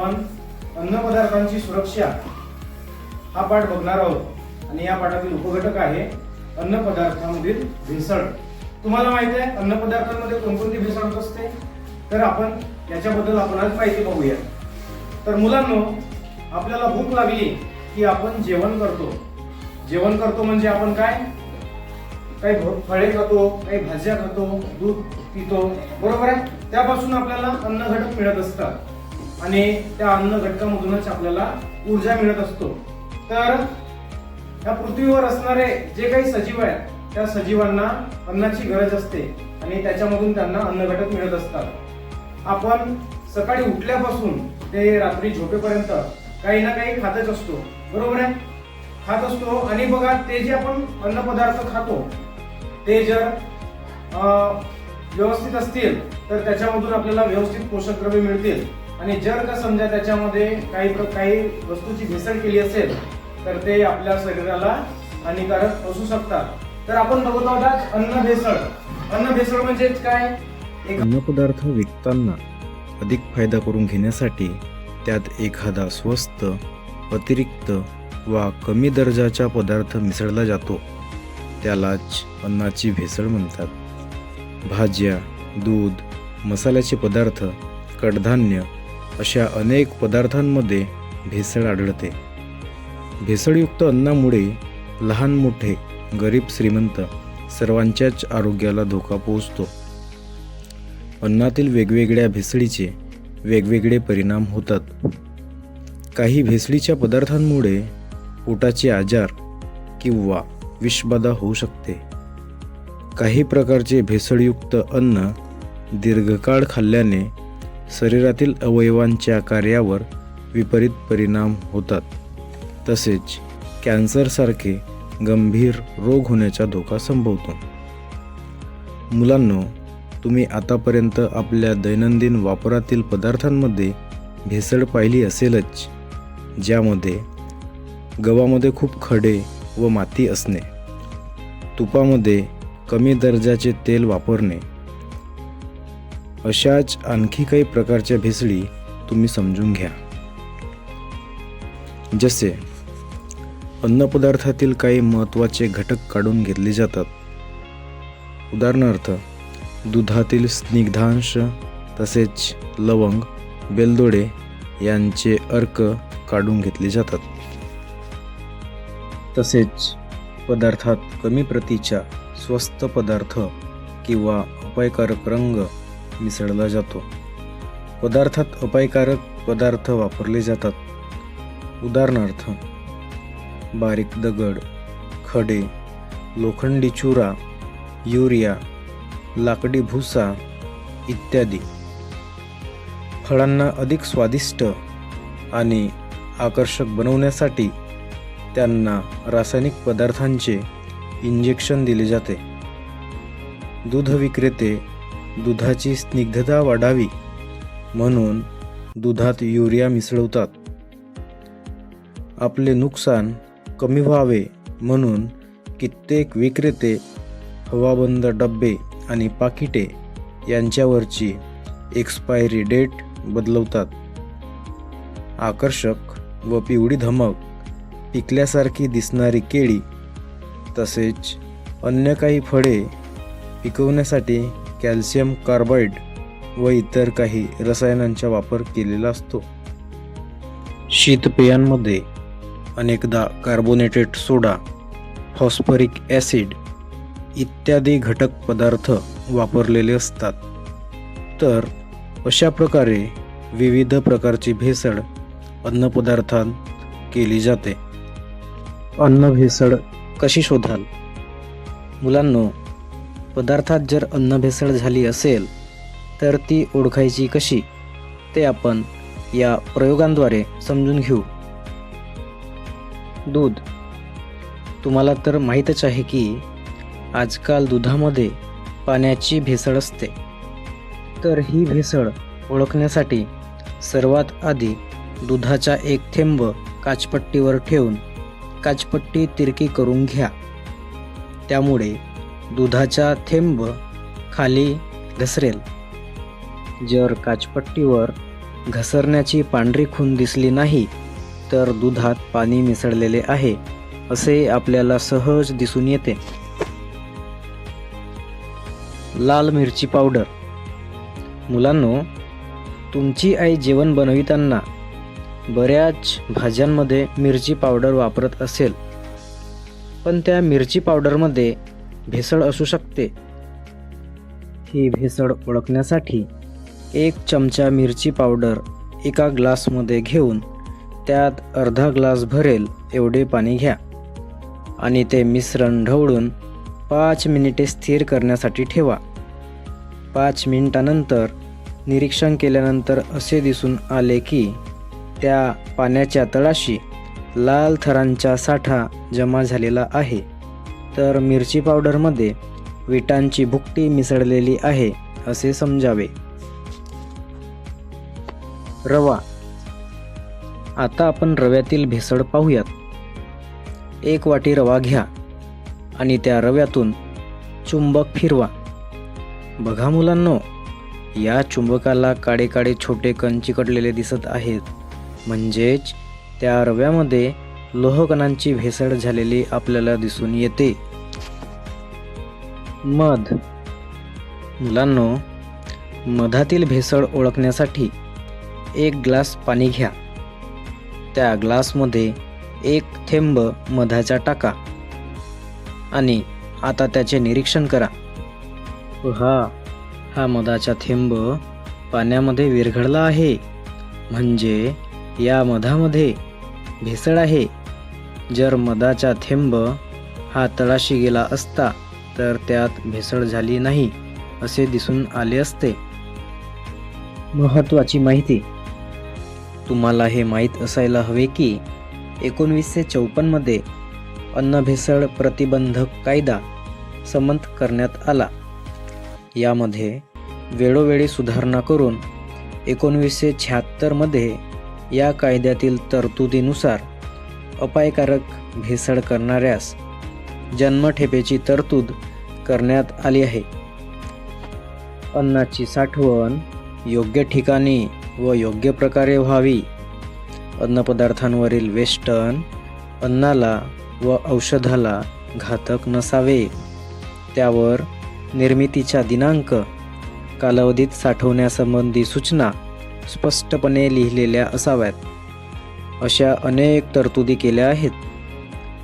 आपण अन्नपदार्थांची सुरक्षा हा पाठ बघणार आहोत. आणि या पाठातील उपघटक आहे अन्नपदार्थांमधील भेसळ. तुम्हाला माहिती आहे अन्नपदार्थांमध्ये कोणकोणती भेसळ होत असते? तर आपण याच्याबद्दल आपण आज माहिती बघूया. तर मुलांनो आपल्याला भूक लागली की आपण जेवण करतो. जेवण करतो म्हणजे आपण काय? काही भ- फळे खातो काही भाज्या खातो दूध पितो. बरोबर आहे? त्यापासून आपल्याला अन्न घटक मिळत असतात. आणि त्या अन्न घटकामधूनच आपल्याला ऊर्जा मिळत असतो. तर या पृथ्वीवर असणारे जे काही सजीव आहेत त्या सजीवांना अन्नाची गरज असते आणि त्याच्यामधून त्यांना अन्न घटक मिळत असतात. आपण सकाळी उठल्यापासून ते रात्री झोपेपर्यंत काही ना काही खातच असतो. बरोबर आहे? खात असतो. आणि बघा ते जे आपण अन्न पदार्थ खातो ते जर व्यवस्थित असतील तर त्याच्यामधून आपल्याला व्यवस्थित पोषक द्रव्य मिळतील. आणि जर का समजा त्याच्यामध्ये काही काही वस्तूची भेसळ केली असेल तर ते आपल्या शरीराला हानिकारक असू शकतात. तर आपण बघत आहोत अन्न भेसळ. अन्न भेसळ म्हणजे काय? अन्न पदार्थ विकताना अधिक फायदा करून घेण्यासाठी त्यात एखादा स्वस्त अतिरिक्त वा कमी दर्जाचा पदार्थ मिसळला जातो. त्यालाच अन्नाची भेसळ म्हणतात. भाज्या दूध मसाल्याचे पदार्थ कडधान्य अशा अनेक पदार्थांमध्ये भेसळ आढळते. भेसळयुक्त अन्नामुळे लहान मोठे गरीब श्रीमंत सर्वांच्याच आरोग्याला धोका पोहोचतो. अन्नातील वेगवेगळ्या भेसळीचे वेगवेगळे परिणाम होतात. काही भेसळीच्या पदार्थांमुळे पोटाचे आजार किंवा विषबाधा होऊ शकते. काही प्रकारचे भेसळयुक्त अन्न दीर्घकाळ खाल्ल्याने शरीरातील अवयवांच्या कार्यावर विपरीत परिणाम होतात. तसेच कॅन्सरसारखे गंभीर रोग होण्याचा धोका संभवतो. मुलांनो तुम्ही आतापर्यंत आपल्या दैनंदिन वापरातील पदार्थांमध्ये भेसळ पाहिली असेलच ज्यामध्ये गव्हामध्ये खूप खडे व माती असणे तुपामध्ये कमी दर्जाचे तेल वापरणे अशाच आणखी काही प्रकारच्या भेसळी तुम्ही समजून घ्या. जसे अन्नपदार्थातील काही महत्त्वाचे घटक काढून घेतले जातात. उदाहरणार्थ दुधातील स्निग्धांश तसेच लवंग बेलदोडे यांचे अर्क काढून घेतले जातात. तसेच पदार्थात कमी प्रतीच्या स्वस्त पदार्थ किंवा अपायकारक रंग मिसळला जातो. पदार्थात अपायकारक पदार्थ वापरले जातात. उदाहरणार्थ बारीक दगड खडे लोखंडी चुरा युरिया लाकडी भुसा इत्यादी. फळांना अधिक स्वादिष्ट आणि आकर्षक बनवण्यासाठी त्यांना रासायनिक पदार्थांचे इंजेक्शन दिले जाते. दूध विक्रेते दुधाची स्निग्धता वाढावी म्हणून दुधात युरिया मिसळवतात. आपले नुकसान कमी व्हावे म्हणून कित्येक विक्रेते हवाबंद डब्बे आणि पाकिटे यांच्यावरची एक्सपायरी डेट बदलवतात. आकर्षक व पिवळी धमक पिकल्यासारखी दिसणारी केळी तसेच अन्य काही फळे पिकवण्यासाठी कॅल्शियम कार्बाईड व इतर काही रसायनांचा वापर केलेला असतो. शीतपेयांमध्ये अनेकदा कार्बोनेटेड सोडा फॉस्फरिक ॲसिड इत्यादी घटक पदार्थ वापरलेले असतात. तर अशा प्रकारे विविध प्रकारची भेसळ अन्नपदार्थात केली जाते. अन्न भेसळ कशी शोधाल? मुलांनो पदार्थात जर अन्न भेसळ झाली असेल तर ती ओळखायची कशी? ते आपण या प्रयोगांद्वारे समजून घेऊ. दूध. तुम्हाला तर माहीतच आहे की आजकाल दुधामध्ये पाण्याची भेसळ असते. तर ही भेसळ ओळखण्यासाठी सर्वात आधी दुधाचा एक थेंब काचपट्टीवर ठेवून काचपट्टी तिरकी करून घ्या. त्यामुळे दुधाचा थेंब खाली घसरेल. जर काचपट्टीवर घसरण्याची पांढरी खून दिसली नाही तर दुधात पाणी मिसळलेले आहे असे आपल्याला सहज दिसून येते. लाल मिरची पावडर. मुलांनो तुमची आई जेवण बनविताना बऱ्याच भाज्यांमध्ये मिरची पावडर वापरत असेल पण त्या मिरची पावडरमध्ये भेसळ असू शकते. ही भेसळ ओळखण्यासाठी एक चमचा मिरची पावडर एका ग्लासमध्ये घेऊन त्यात अर्धा ग्लास भरेल एवढे पाणी घ्या आणि ते मिश्रण ढवळून पाच मिनिटे स्थिर करण्यासाठी ठेवा. पाच मिनिटानंतर निरीक्षण केल्यानंतर असे दिसून आले की त्या पाण्याच्या तळाशी लाल थरांचा साठा जमा झालेला आहे. तर मिरची पावडरमध्ये विटांची भुकटी मिसळलेली आहे असे समजावे. रवा. आता आपण रव्यातील भेसळ पाहूयात. एक वाटी रवा घ्या आणि त्या रव्यातून चुंबक फिरवा. बघा मुलांनो या चुंबकाला काळे काळे छोटे कण चिकटलेले दिसत आहेत. म्हणजेच त्या रव्यामध्ये लोहकणांची भेसळ झालेली आपल्याला दिसून येते. मध. मुलांनो मधातील भेसळ ओळखण्यासाठी एक ग्लास पाणी घ्या. त्या ग्लासमध्ये एक थेंब मधाचा टाका आणि आता त्याचे निरीक्षण करा. हा हा मधाचा थेंब पाण्यामध्ये विरघळला आहे. म्हणजे या मधामध्ये भेसळ आहे. जर मधाचा थेंब हा तळाशी गेला असता तर त्यात भेसळ झाली नाही असे दिसून आले असते. महत्त्वाची माहिती. तुम्हाला हे माहीत असायला हवे की एकोणवीसशे चौपन्नमध्ये अन्न भेसळ प्रतिबंधक कायदा समंत करण्यात आला. यामध्ये वेळोवेळी सुधारणा करून एकोणवीसशे शहात्तरमध्ये या कायद्यातील तरतुदीनुसार अपायकारक भेसळ करणाऱ्यास जन्मठेपेची तरतूद करण्यात आली आहे. अन्नाची साठवण योग्य ठिकाणी व योग्य प्रकारे व्हावी. अन्नपदार्थांवरील वेष्टन अन्नाला व औषधाला घातक नसावे. त्यावर निर्मितीचा दिनांक कालावधीत साठवण्यासंबंधी सूचना स्पष्टपणे लिहिलेल्या असाव्यात. अशा अनेक तरतुदी केल्या आहेत.